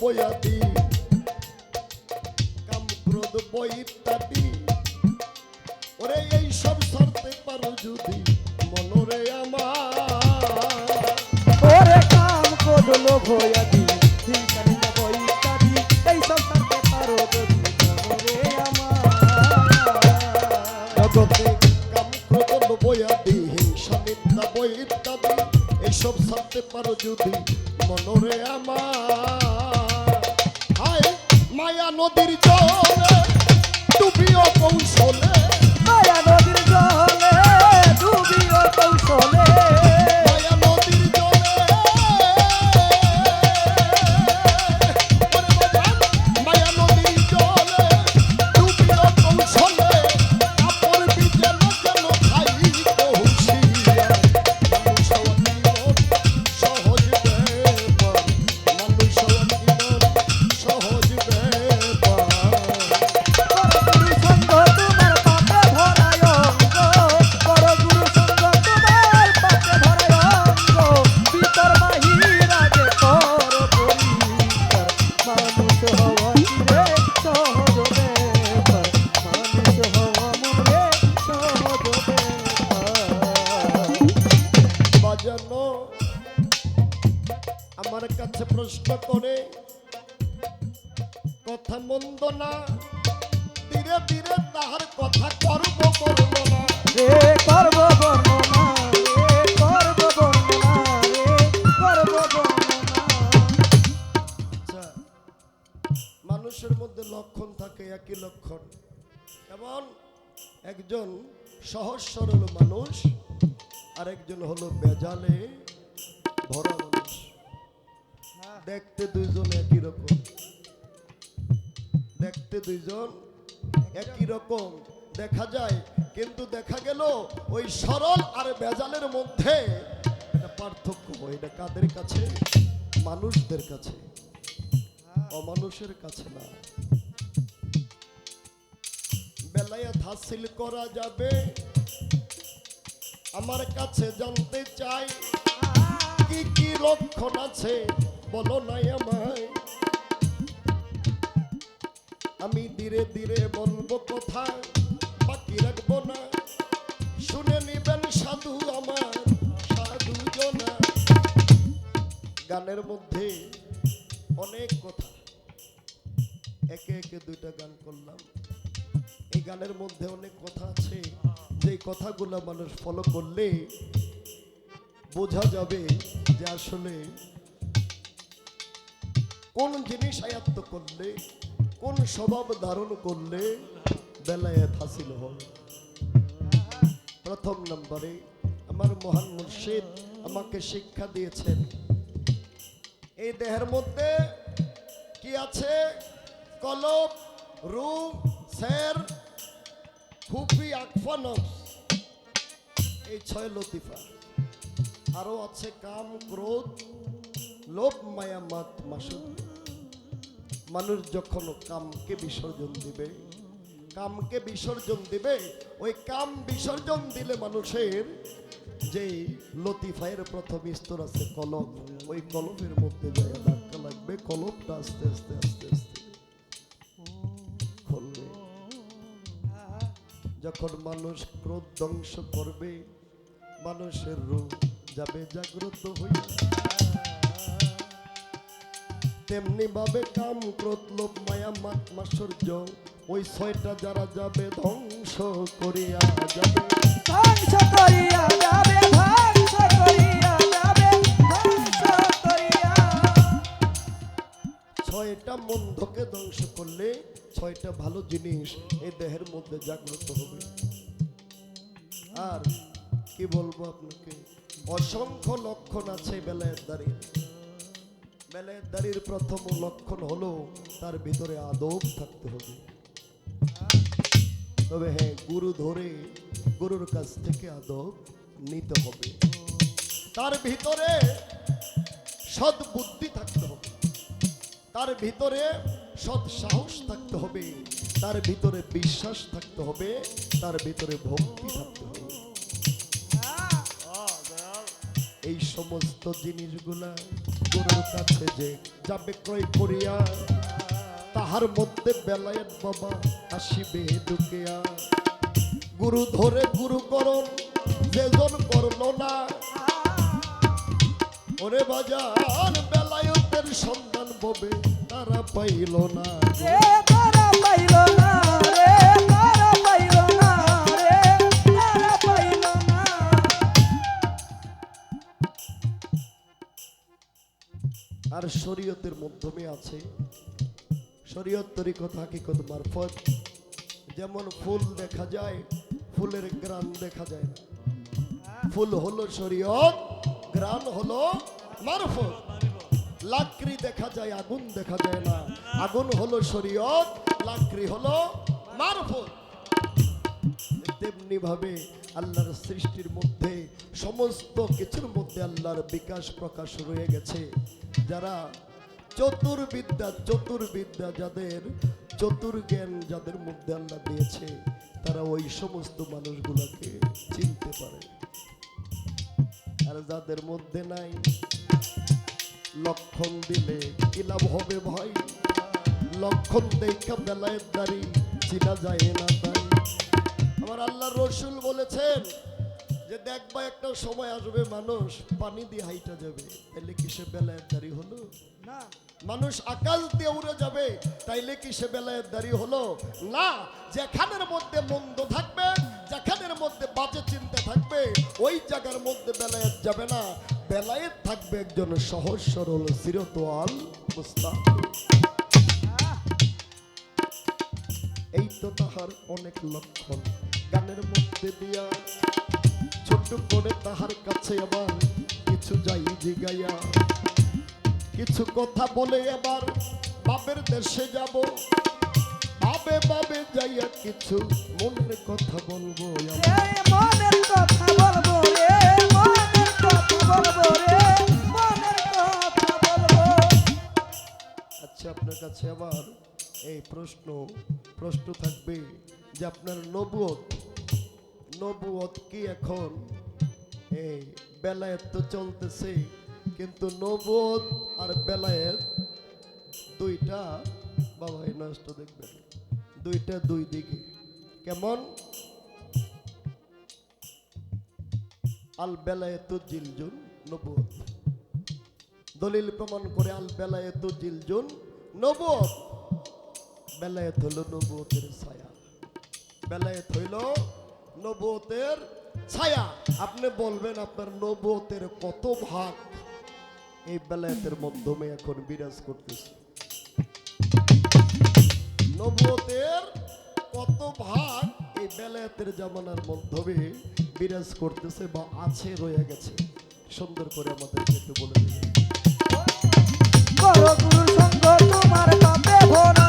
বয়াদি কাম ক্রোধ বই ইত্যাদি ওরে, এই সব সারতে পারো যদি মনরে আমার। ওরে, কাম কোদ লোভ নদীর জল ডুবিও কৌশলে বাজানো। আমার কাছে প্রশ্ন করে কথা মন্দ না ধীরে ধীরে তাহার কথা করব করব না। করব আচ্ছা মানুষের মধ্যে লক্ষণ থাকে একই লক্ষণ। যেমন একজন সহজ সরল মানুষ আর একজন হলো বেজালে ভরা মানুষ দেখতে দুইজন একই রকম। দেখতে দুইজন একই রকম। দেখা যায়, কিন্তু দেখা গেল ওই সরল আর বেজালের মধ্যে একটা পার্থক্য হয়। এটা কাদের কাছে? মানুষদের কাছে। অমানুষের কাছে না। বেলায়াত হাসিল করা যাবে। আমার কাছে জানতে চাই, কি কি লক্ষণ আছে, বলো নাই আমায়। আমি ধীরে ধীরে বলব কথা, বাকি রাখব না। শুনে নিবেন সাধু আমার, সাধু জনা। গানের মধ্যে অনেক কথা। একে একে দুইটা গান করলাম। এই গানের মধ্যে অনেক কথা আছে। কথাগুলো মানুষ ফলো করলে বোঝা যাবে যে আসলে কোন জিনিস আয়ত্ত করলে, কোন স্বভাব ধারণ করলে বেলায়েত হাসিল হবে প্রথম নম্বরে, আমার মহান মুর্শিদ আমাকে শিক্ষা দিয়েছেন, এই দেহের মধ্যে কি আছে? কলব, রূপ সের খুফি আকফানস এই ছয় লতিফা। আরও আছে কাম, ক্রোধ, লোভ, মায়া, মাত, মাসুদ। মানুষ যখন কামকে বিসর্জন দিবে, কামকে বিসর্জন দিবে, ওই কাম বিসর্জন দিলে মানুষের যে লতিফায়ের প্রথম স্তর আছে কলম ওই কলমের মধ্যে যায় ধাক্কা লাগবে কলমটা আস্তে আস্তে আস্তে আস্তে। খুলবে। যখন মানুষ ক্রোধ ধ্বংস করবে মানুষের রূপ যাবে জাগ্রত হয়ে তেমনি ভাবে কাম ক্রোধ লোভ মায়া মাত মাসর্য ওই ছয়টা যারা যাবে ধ্বংস করিয়া যাবে। ধ্বংস করিয়া যাবে ধ্বংস করিয়া যাবে ধ্বংস করিয়া। ছয়টা মন্দকে ধ্বংস করলে ছয়টা ভালো জিনিস এই দেহের মধ্যে জাগ্রত হবে। আর কি বলব আপনাকে? অসংখ্য লক্ষণ আছে বেলায়ের দাঁড়িয়ে বেলায়ের দাঁড়ির প্রথম লক্ষণ হলো তার ভিতরে আদব থাকতে হবে। তবে হ্যাঁ গুরু ধরে গুরুর কাছ থেকে আদব নিতে হবে। তার ভিতরে সৎ বুদ্ধি থাকতে হবে। তার ভিতরে সৎ সাহস থাকতে হবে। তার ভিতরে বিশ্বাস থাকতে হবে। তার ভিতরে ভক্তি থাকতে হবে। সমস্ত জিনিসগুলা গুরুর কাছে যে যাবে ক্রয় করিয়া, তাহার মধ্যে বেলায়েত বাবা আসিবে ঢুকিয়া। গুরু ধরে গুরু করণ যেজন করল না। ওরে বাজার বেলায়তের সন্ধান ববে, তারা পাইল না। তারা পাইল না। আর শরীয়তের মাধ্যমে আছে। শরীয়ত তরিকত হাকিকত মারফত। যেমন ফুল দেখা যায়, ফুলের গ্রান দেখা যায় না। ফুল হলো শরীয়ত, গ্রান হলো মারফত। লাকড়ি দেখা যায়, আগুন দেখা যায় না। আগুন হলো শরীয়ত, লাকড়ি হলো মারফত। তেমনি ভাবে আল্লাহর সৃষ্টির মধ্যে, সমস্ত কিছুর মধ্যে আল্লাহর বিকাশ প্রকাশ রয়ে গেছে। যারা চতুর্বিদ্যা চতুর্বিদ্যা যাদের, চতুর্জ্ঞান যাদের মধ্যে আল্লাহ দিয়েছে, তারা ওই সমস্ত মানুষগুলোকে চিনতে পারে। আর যাদের মধ্যে নাই, লক্ষণ দিলে কি লাভ হবে ভাই? লক্ষণ দেখা বেলায় দাঁড়ি চিনা যায় না আমার আল্লাহ রসুল বলেছেন যে দেখবা একটা সময় আসবে মানুষ পানি দিয়ে হাইটা যাবে। তাইলে কি সে বেলায় দাঁড়ি হলো? না। মানুষ আকাশ দিয়ে উড়ে যাবে তাইলে কি সে বেলায়ের দাঁড়ি হলো? না যেখানের মধ্যে মন্দ থাকবে যেখানের মধ্যে বাজে চিন্তা থাকবে ওই জায়গার মধ্যে বেলায়েত যাবে না। বেলায়েত থাকবে একজন সহজ সরল চিরতোয়াল মুস্তাফির এই তো তাহার অনেক লক্ষণ। গানের মধ্যে দিয়া ছোট্ট করে তাহার কাছে আবার কিছু যাই জিগাইয়া। কিছু কথা বলে আবার বাপের দেশে যাব। বাবে বাবে যাইয়া কিছু মনের কথা বলব আমার। রে মনের কথা বলব রে মনের কথা বলব রে মনের কথা বলব। আচ্ছা আপনার কাছে আবার এই প্রশ্ন প্রশ্ন থাকবে যে আপনার নবুয়ত নবুয়ত কি এখন? এই বেলায়েত তো চলতেছে, কিন্তু নবুয়ত আর বেলায়েত দুইটা, বাবা, এই নষ্ট দেখবেন। দুইটা দুই দিকে। কেমন? আল বেলায়েত জিলজুন নবুয়ত দলিল প্রমাণ করে আল বেলায়েত জিলজুন নবুয়ত বেলায়েত হলো নবুয়তের ছায়া। বেলায়েত হইল নবুয়তের ছায়া। আপনি বলবেন আপনার নবুয়তের কত ভাগ? এই বেলায়েতের মাধ্যমে এখন বিরাজ করতেছে। নবুয়তের কত ভাগ এই বেলায়েতের জামানার মাধ্যমে বিরাজ করতেছে বা আছে, রয়ে গেছে। সুন্দর করে আমাদের একটু বলে সঙ্গ তোমার